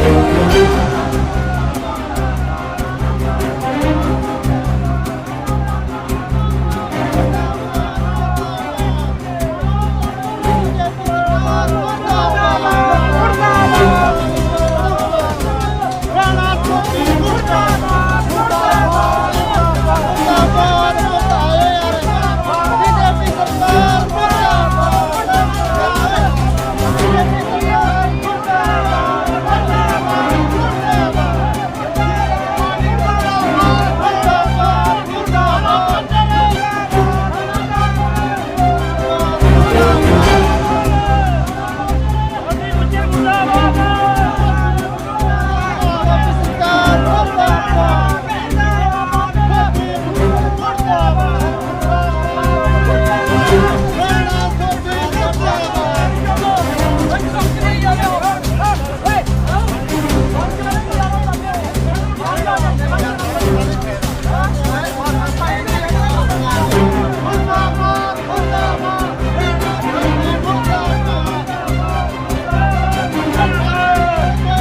Música ਜੀ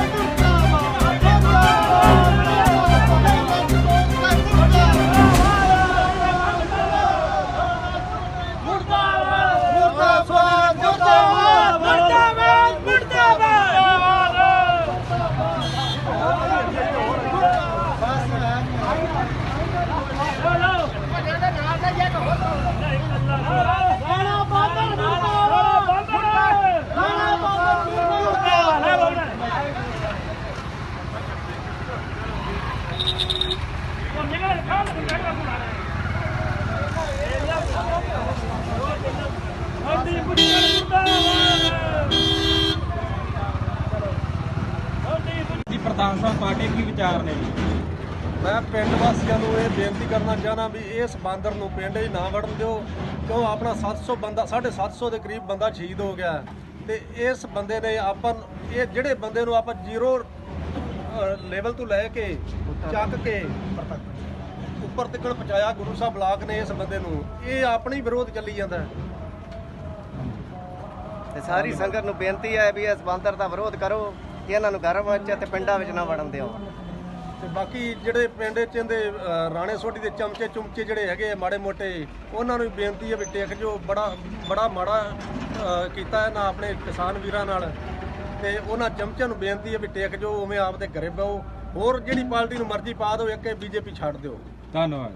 ਪ੍ਰਧਾਨ ਸਾਹਿਬ ਪਾਰਟੀ ਕੀ ਵਿਚਾਰ ਨੇ? ਮੈਂ ਪਿੰਡ ਵਾਸੀਆਂ ਨੂੰ ਇਹ ਬੇਨਤੀ ਕਰਨਾ ਚਾਹਨਾ ਵੀ ਇਸ ਬਾਂਦਰ ਨੂੰ ਪਿੰਡ 'ਚ ਨਾ ਵੜਨ ਦਿਓ, ਕਿਉਂ ਆਪਣਾ 700 ਬੰਦਾ 750 ਦੇ ਕਰੀਬ ਬੰਦਾ ਸ਼ਹੀਦ ਹੋ ਗਿਆ ਤੇ ਇਸ ਬੰਦੇ ਨੇ ਆਪਾਂ ਇਹ ਜਿਹੜੇ ਬੰਦੇ ਨੂੰ ਆਪਾਂ ਜ਼ੀਰੋ ਲੈਵਲ ਤੋਂ ਲੈ ਕੇ, ਚੱਕ ਕੇ ਉੱਪਰ ਤੱਕ ਪਹੁੰਚਾਇਆ ਗੁਰੂ ਸਾਹਿਬ ਬਲਾਕ ਨੇ ਇਸ ਬੰਦੇ ਨੂੰ। ਇਹ ਆਪਣੀ ਵਿਰੋਧ ਚੱਲੀ ਜਾਂਦਾ ਹੈ। ਤੇ ਸਾਰੀ ਸੰਗਤ ਨੂੰ ਬੇਨਤੀ ਹੈ ਵੀ ਇਸ ਬਾਂਦਰ ਦਾ ਵਿਰੋਧ ਕਰੋ ਕਿ ਇਹਨਾਂ ਨੂੰ ਘਰ ਵਿੱਚ ਤੇ ਪਿੰਡਾਂ ਵਿੱਚ ਨਾ ਵੜਨ ਦਿਓ। ਤੇ ਬਾਕੀ ਜਿਹੜੇ ਪਿੰਡ ਚ ਇਹਦੇ ਰਾਣੇ ਸੋਢੀ ਦੇ ਚਮਚੇ ਚੁਮਚੇ ਜਿਹੜੇ ਹੈਗੇ ਮਾੜੇ ਮੋਟੇ ਉਹਨਾਂ ਨੂੰ ਵੀ ਬੇਨਤੀ ਹੈ ਵੀ ਟੇਕ ਜੋ ਬੜਾ ਬੜਾ ਮਾੜਾ ਕੀਤਾ ਹੈ ਨਾ ਆਪਣੇ ਕਿਸਾਨ ਵੀਰਾਂ ਨਾਲ। ਤੇ ਉਹਨਾਂ ਚਮਚਿਆਂ ਨੂੰ ਬੇਨਤੀ ਹੈ ਵੀ ਟੇਕ ਜੋ ਉਵੇਂ ਆਪਦੇ ਘਰੇ ਬਹੋ ਹੋਰ ਜਿਹੜੀ ਪਾਰਟੀ ਨੂੰ ਮਰਜ਼ੀ ਪਾ ਦਿਓ ਇੱਕ ਬੀਜੇਪੀ ਛੱਡ ਦਿਓ। Tá nóis.